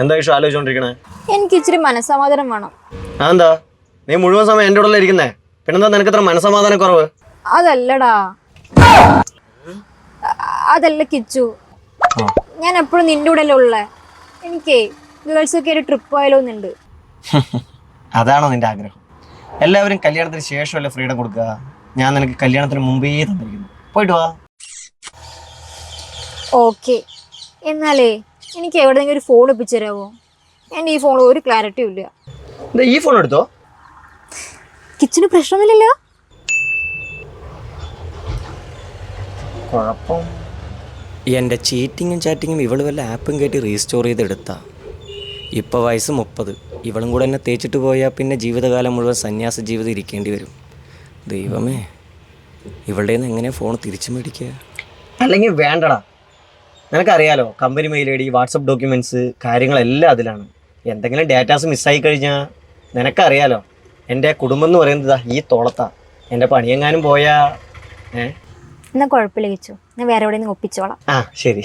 എന്താ ഇഷ്ടം ആലോചിച്ചോണ്ടിരിക്കണേ എനിക്ക് ഇച്ചിരി മനസ്സമാധാനം വേണം. അതെന്താ? നീ മുഴുവൻ സമയം എന്റെ കൂടെ ഇരിക്കുന്നേ? പിന്നെന്താ നിനക്ക് ഇത്ര മനസ്സമാധാന കുറവ് അതല്ലടാ. അതല്ല കിച്ചു. ഞാൻ എപ്പോഴും നിന്റെ കൂടെ അല്ലേ ഉള്ളേ. എനിക്കേ ഗേൾസ് ഒക്കെ ഒരു ട്രിപ്പ് പോയാലോ എന്നുണ്ട് അതാണോ നിന്റെ ആഗ്രഹം. എല്ലാവരും കല്യാണത്തിന് ശേഷമല്ലേ ഫ്രീഡം കൊടുക്കുക? ഞാൻ നിനക്ക് കല്യാണത്തിന് മുമ്പേ തന്നിരിക്കുന്നു. പോയിട്ട് വാ. ഓക്കെ. എന്നാലേ എനിക്ക് എവിടെയെങ്കിലും ഒരു ഫോൺ ഒപ്പിച്ചു തരാമോ എന്റെ ഈ ഫോണിൽ ഒരു ക്ലാരിറ്റിയും ഇല്ല. ദേ ഈ ഫോൺ എടുത്തോ? കിച്ചന് പ്രശ്നമൊന്നുമില്ലല്ലോ. കുഴപ്പം. എന്റെ ചീറ്റിങ്ങും ചാറ്റിങ്ങും ഇവൾ വല്ല ആപ്പും കയറ്റി റീസ്റ്റോർ ചെയ്തെടുത്താ. ഇപ്പോൾ വയസ്സ് മുപ്പത്. ഇവളും കൂടെ എന്നെ തേച്ചിട്ട് പോയാൽ പിന്നെ ജീവിതകാലം മുഴുവൻ സന്യാസ ജീവിതം ഇരിക്കേണ്ടി വരും. ദൈവമേ ഇവളുടെ നിന്ന് എങ്ങനെയാണ് ഫോൺ തിരിച്ചു മേടിക്കുക? അല്ലെങ്കിൽ വേണ്ടടാ. നിനക്കറിയാലോ company mail I D WhatsApp documents കാര്യങ്ങളെല്ലാം അതിലാണ്. എന്തെങ്കിലും ഡാറ്റാസ് മിസ്സായി കഴിഞ്ഞാൽ നിനക്കറിയാലോ എന്റെ കുടുംബം എന്ന് പറയുന്നത് ഈ തോളത്താ. എന്റെ പണിയെങ്ങാനും പോയാ ഏ? എന്നാൽ കുഴപ്പമില്ല ഞാൻ വേറെ എവിടെയെങ്കിലും ഒപ്പിച്ചോളാം. ആ ശരി.